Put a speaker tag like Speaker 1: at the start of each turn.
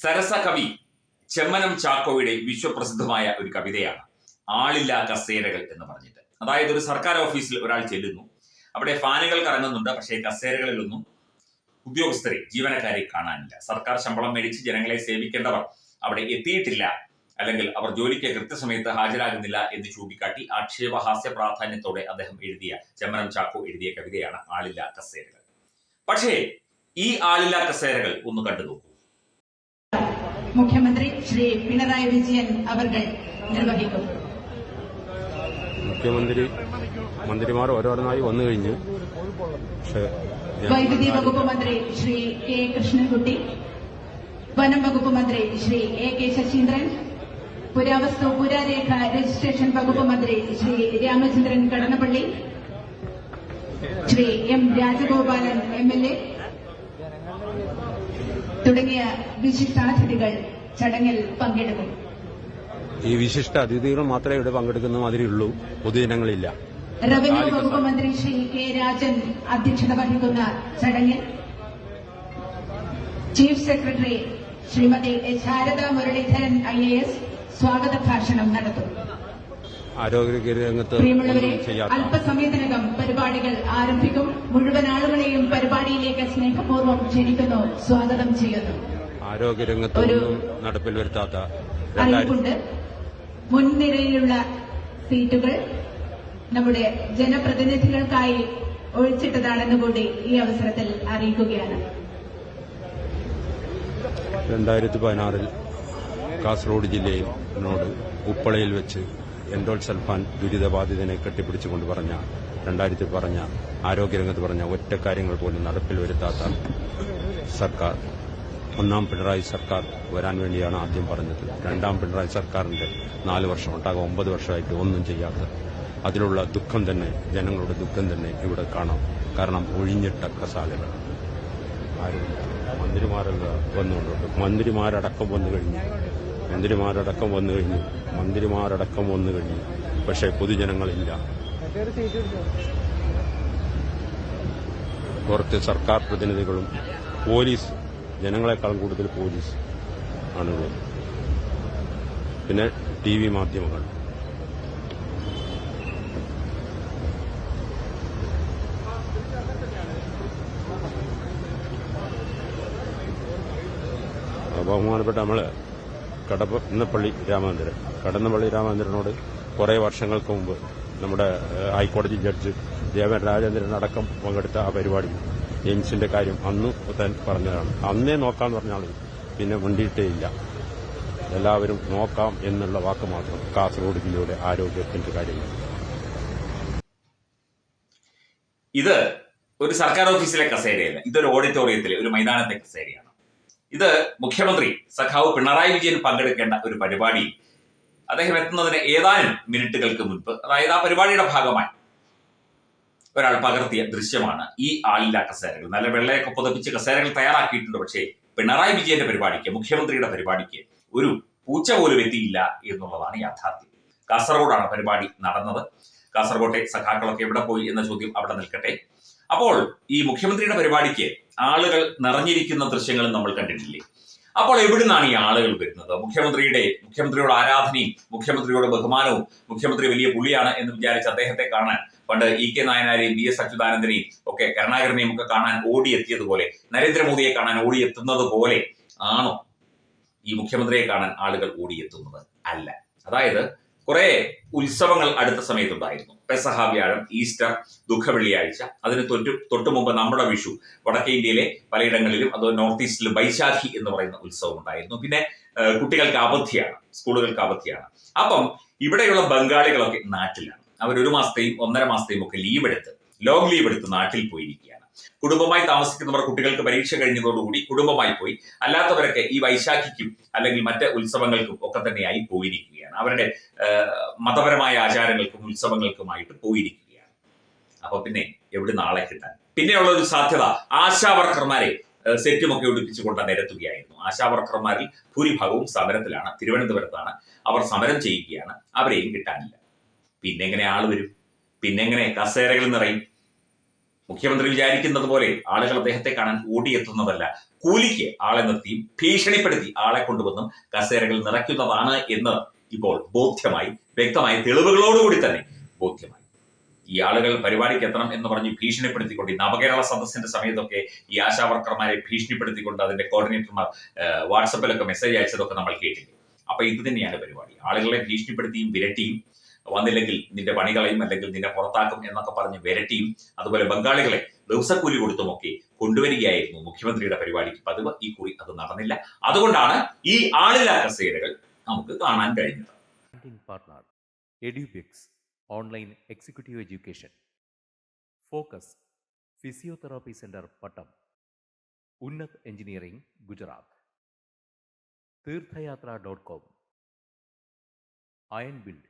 Speaker 1: സരസ കവി ചെമ്മനം ചാക്കോയുടെ വിശ്വപ്രസിദ്ധമായ ഒരു കവിതയാണ് ആളില്ലാ കസേരകൾ എന്ന് പറഞ്ഞിട്ട്. അതായത് ഒരു സർക്കാർ ഓഫീസിൽ ഒരാൾ ചെല്ലുന്നു. അവിടെ ഫാനുകൾ കറങ്ങുന്നുണ്ട് പക്ഷേ കസേരകളിലൊന്നും ഉദ്യോഗസ്ഥരെ ജീവനക്കാരെ കാണാനില്ല. സർക്കാർ ശമ്പളം മേടിച്ച് ജനങ്ങളെ സേവിക്കേണ്ടവർ അവിടെ എത്തിയിട്ടില്ല. അല്ലെങ്കിൽ അവർ ജോലിക്ക് കൃത്യസമയത്ത് ഹാജരാകുന്നില്ല എന്ന് ചൂണ്ടിക്കാട്ടി ആക്ഷേപഹാസ്യ പ്രാധാന്യത്തോടെ അദ്ദേഹം എഴുതിയ ചെമ്മനം ചാക്കോ എഴുതിയ കവിതയാണ് ആളില്ലാ കസേരകൾ. പക്ഷേ ഈ ആളില്ലാ കസേരകൾ ഒന്ന് കണ്ടു നോക്കൂ.
Speaker 2: മുഖ്യമന്ത്രി ശ്രീ പിണറായി വിജയൻ അവർകൾ നിർവഹിക്കും.
Speaker 3: മുഖ്യമന്ത്രി മന്ത്രിമാർ ഓരോന്നായി വന്നു കഴിഞ്ഞ്
Speaker 2: വൈദ്യുതി വകുപ്പ് മന്ത്രി ശ്രീ കെ കൃഷ്ണൻകുട്ടി വനം വകുപ്പ് മന്ത്രി ശ്രീ എ കെ ശശീന്ദ്രൻ പുരാവസ്തു പുരാരേഖ രജിസ്ട്രേഷൻ വകുപ്പ് മന്ത്രി Shri Ramachandran Kadannappally Shri M Rajagopalan M L A തുടങ്ങിയ വിശിഷ്ടാതിഥികൾ ചടങ്ങിൽ പങ്കെടുക്കും.
Speaker 3: ഈ വിശിഷ്ട അതിഥികൾ മാത്രമേ ഇവിടെ പങ്കെടുക്കുന്ന മാതിരിയുള്ളൂ പൊതുജനങ്ങളില്ല.
Speaker 2: റവന്യൂ വകുപ്പ് മന്ത്രി ശ്രീ കെ രാജൻ അധ്യക്ഷത വഹിക്കുന്ന ചടങ്ങിൽ chief secretary Shrimati Sarada Muraleedharan I A S സ്വാഗത ഭാഷണം നടത്തും.
Speaker 3: ആരോഗ്യ രംഗത്ത്
Speaker 2: അല്പസമയത്തിനകം പരിപാടികൾ ആരംഭിക്കും. മുഴുവൻ ആളുകളെയും പരിപാടിയിലേക്ക് സ്നേഹപൂർവം ക്ഷണിക്കുന്നു സ്വാഗതം ചെയ്യുന്നു.
Speaker 3: ആരോഗ്യ രംഗത്ത്
Speaker 2: ഒരു
Speaker 3: നടപ്പിൽ വരുത്താത്ത അറിവുണ്ട്
Speaker 2: അറിയിപ്പുണ്ട് മുൻനിരയിലുള്ള സീറ്റുകൾ നമ്മുടെ ജനപ്രതിനിധികൾക്കായി ഒഴിച്ചിട്ടതാണെന്ന് കൂടി ഈ അവസരത്തിൽ അറിയിക്കുകയാണ്.
Speaker 3: രണ്ടായിരത്തി പതിനാറിൽ കാസർഗോഡ് ജില്ലയിൽ ഉപ്പളയിൽ വെച്ച് എൻഡോൾ സൽഫാൻ ദുരിതബാധിതനെ കെട്ടിപ്പിടിച്ചുകൊണ്ട് പറഞ്ഞ രണ്ടായിരത്തി പറഞ്ഞ ആരോഗ്യരംഗത്ത് പറഞ്ഞ ഒറ്റ കാര്യങ്ങൾ പോലും നടപ്പിൽ വരുത്താത്ത സർക്കാർ. ഒന്നാം പിണറായി സർക്കാർ വരാൻ വേണ്ടിയാണ് ആദ്യം പറഞ്ഞത്. രണ്ടാം പിണറായി സർക്കാരിന്റെ നാല് വർഷം ഉണ്ടാകും ഒമ്പത് വർഷമായിട്ട് ഒന്നും ചെയ്യാതെ. അതിലുള്ള ദുഃഖം തന്നെ ജനങ്ങളുടെ ദുഃഖം തന്നെ ഇവിടെ കാണാം. കാരണം ഒഴിഞ്ഞിട്ട കസാലകൾ. ആരും മന്ത്രിമാരല്ല വന്നുകൊണ്ടുണ്ട് മന്ത്രിമാരടക്കം വന്നു കഴിഞ്ഞു. മന്ത്രിമാരടക്കം വന്നു കഴിഞ്ഞു. മന്ത്രിമാരടക്കം വന്നു കഴിഞ്ഞു. പക്ഷേ പൊതുജനങ്ങളില്ല. പുറത്ത് സർക്കാർ പ്രതിനിധികളും പോലീസ് ജനങ്ങളെക്കാളും കൂടുതൽ പോലീസ് ആണുള്ളത്. പിന്നെ ടി വി മാധ്യമങ്ങൾ. ബഹുമാനപ്പെട്ട നമ്മൾ കടന്നപ്പള്ളി രാമചന്ദ്രൻ കടന്നപ്പള്ളി രാമചന്ദ്രനോട് കുറെ വർഷങ്ങൾക്ക് മുമ്പ് നമ്മുടെ ഹൈക്കോടതി ജഡ്ജ് ദേവൻ രാജേന്ദ്രൻ അടക്കം പങ്കെടുത്ത ആ പരിപാടി. എയിംസിന്റെ കാര്യം അന്ന് താൻ പറഞ്ഞതാണ്. അന്നേ നോക്കാന്ന് പറഞ്ഞാൽ പിന്നെ മുണ്ടിയിട്ടേ ഇല്ല. എല്ലാവരും നോക്കാം എന്നുള്ള വാക്ക് മാത്രം കാസർഗോഡ് ജില്ലയുടെ ആരോഗ്യത്തിന്റെ കാര്യങ്ങൾ.
Speaker 1: ഇത് ഒരു സർക്കാർ ഓഫീസിലെ കസേരയല്ല. ഇതൊരു ഓഡിറ്റോറിയത്തിലെ ഒരു മൈതാനത്തെ കസേരയാണ്. ഇത് മുഖ്യമന്ത്രി സഖാവ് പിണറായി വിജയൻ പങ്കെടുക്കേണ്ട ഒരു പരിപാടി. അദ്ദേഹം എത്തുന്നതിന് ഏതാനും മിനിറ്റുകൾക്ക് മുൻപ് അതായത് ആ പരിപാടിയുടെ ഭാഗമായി ഒരാൾ പകർത്തിയ ദൃശ്യമാണ് ഈ ആളില്ലാ കസേരകൾ. നല്ല വെള്ളയൊക്കെ പുതപ്പിച്ച് കസേരകൾ തയ്യാറാക്കിയിട്ടുണ്ട് പക്ഷേ പിണറായി വിജയന്റെ പരിപാടിക്ക് മുഖ്യമന്ത്രിയുടെ പരിപാടിക്ക് ഒരു പൂച്ച പോലും എത്തിയില്ല എന്നുള്ളതാണ് യാഥാർത്ഥ്യം. കാസർഗോഡാണ് പരിപാടി നടന്നത്. കാസർഗോട്ടെ സഖാക്കളൊക്കെ എവിടെ പോയി എന്ന ചോദ്യം അവിടെ നിൽക്കട്ടെ. അപ്പോൾ ഈ മുഖ്യമന്ത്രിയുടെ പരിപാടിക്ക് ആളുകൾ നിറഞ്ഞിരിക്കുന്ന ദൃശ്യങ്ങളും നമ്മൾ കണ്ടിട്ടില്ലേ? അപ്പോൾ എവിടുന്നാണ് ഈ ആളുകൾ വരുന്നത്? മുഖ്യമന്ത്രിയുടെ മുഖ്യമന്ത്രിയുടെ ആരാധനയും മുഖ്യമന്ത്രിയുടെ ബഹുമാനവും മുഖ്യമന്ത്രി വലിയ പുള്ളിയാണ് എന്ന് വിചാരിച്ച് അദ്ദേഹത്തെ കാണാൻ പണ്ട് ഇ കെ നായനാരെയും വി എസ് അച്യുതാനന്ദനെയും ഒക്കെ കരുണാകരനെയും ഒക്കെ കാണാൻ ഓടിയെത്തിയതുപോലെ നരേന്ദ്രമോദിയെ കാണാൻ ഓടിയെത്തുന്നത് പോലെ ആണോ ഈ മുഖ്യമന്ത്രിയെ കാണാൻ ആളുകൾ ഓടിയെത്തുന്നത്? അല്ല. അതായത് കുറെ ഉത്സവങ്ങൾ അടുത്ത സമയത്തുണ്ടായിരുന്നു. പെസഹ വ്യാഴം ഈസ്റ്റർ ദുഃഖവെള്ളിയാഴ്ച. അതിന് തൊട്ട് തൊട്ടു മുമ്പ് നമ്മുടെ വിഷു വടക്കേ ഇന്ത്യയിലെ പലയിടങ്ങളിലും അത് നോർത്ത് ഈസ്റ്റിൽ ബൈശാഖി എന്ന് പറയുന്ന ഉത്സവം ഉണ്ടായിരുന്നു. പിന്നെ കുട്ടികൾക്ക് അവധിയാണ് സ്കൂളുകൾക്ക് അവധിയാണ്. അപ്പം ഇവിടെയുള്ള ബംഗാളികളൊക്കെ നാട്ടിലാണ്. അവർ ഒരു മാസത്തെയും ഒന്നര മാസത്തെയും ഒക്കെ ലീവ് എടുത്ത് ലോങ് ലീവ് എടുത്ത് നാട്ടിൽ പോയിരിക്കുകയാണ്. കുടുംബമായി താമസിക്കുന്നവർ കുട്ടികൾക്ക് പരീക്ഷ കഴിഞ്ഞതോടുകൂടി കുടുംബമായി പോയി. അല്ലാത്തവരൊക്കെ ഈ വൈശാഖിക്കും അല്ലെങ്കിൽ മറ്റ് ഉത്സവങ്ങൾക്കും ഒക്കെ തന്നെയായി പോയിരിക്കുകയാണ്. അവരുടെ മതപരമായ ആചാരങ്ങൾക്കും ഉത്സവങ്ങൾക്കുമായിട്ട് പോയിരിക്കുകയാണ്. അപ്പൊ പിന്നെ എവിടെ നാളെ കിട്ടാൻ? പിന്നെയുള്ള ഒരു സാധ്യത ആശാവർക്കർമാരെ സെറ്റുമൊക്കെ ഒടിപ്പിച്ചുകൊണ്ട് നിരത്തുകയായിരുന്നു. ആശാവർക്കർമാരിൽ ഭൂരിഭാഗവും സമരത്തിലാണ്. തിരുവനന്തപുരത്താണ് അവർ സമരം ചെയ്യുകയാണ്. അവരെയും കിട്ടാനില്ല. പിന്നെങ്ങനെ ആൾ വരും? പിന്നെങ്ങനെ കസേരകൾ നിറയും? മുഖ്യമന്ത്രി വിചാരിക്കുന്നത് പോലെ ആളുകൾ അദ്ദേഹത്തെ കാണാൻ ഓടിയെത്തുന്നതല്ല. കൂലിക്ക് ആളെ നിർത്തി ഭീഷണിപ്പെടുത്തി ആളെ കൊണ്ടുവന്നും കസേരകൾ നിറയ്ക്കുന്നതാണ് എന്ന് ഇപ്പോൾ ബോധ്യമായി വ്യക്തമായ തെളിവുകളോടുകൂടി തന്നെ ബോധ്യമായി. ഈ ആളുകൾ പരിപാടിക്ക് എത്തണം എന്ന് പറഞ്ഞ് ഭീഷണിപ്പെടുത്തിക്കൊണ്ട് ഈ നവകേരള സദസ്സിന്റെ സമയത്തൊക്കെ ഈ ആശാവർക്കർമാരെ ഭീഷണിപ്പെടുത്തിക്കൊണ്ട് അതിന്റെ കോർഡിനേറ്റർമാർ വാട്സപ്പിലൊക്കെ മെസ്സേജ് അയച്ചതൊക്കെ നമ്മൾ കേട്ടിട്ടുണ്ട്. അപ്പൊ ഇത് തന്നെയാണ് പരിപാടി. ആളുകളെ ഭീഷണിപ്പെടുത്തിയും വിരട്ടിയും വന്നില്ലെങ്കിൽ നിന്റെ പണികളെയും അല്ലെങ്കിൽ നിന്നെ പുറത്താക്കും എന്നൊക്കെ പറഞ്ഞ് വിരട്ടിയും അതുപോലെ ബംഗാളികളെ ദിവസക്കൂലി കൊടുത്തുമൊക്കെ കൊണ്ടുവരികയായിരുന്നു മുഖ്യമന്ത്രിയുടെ പരിപാടിക്ക്. പതിവ് ഈ കുറി അത് നടന്നില്ല. അതുകൊണ്ടാണ് ഈ ആളില്ലാ കസേരകൾ നമുക്ക് കാണാൻ കഴിഞ്ഞത്.
Speaker 4: Online executive education focus physiotherapy centre Pattom Unnat engineering Gujarat തീർത്ഥയാത്ര dot com iron build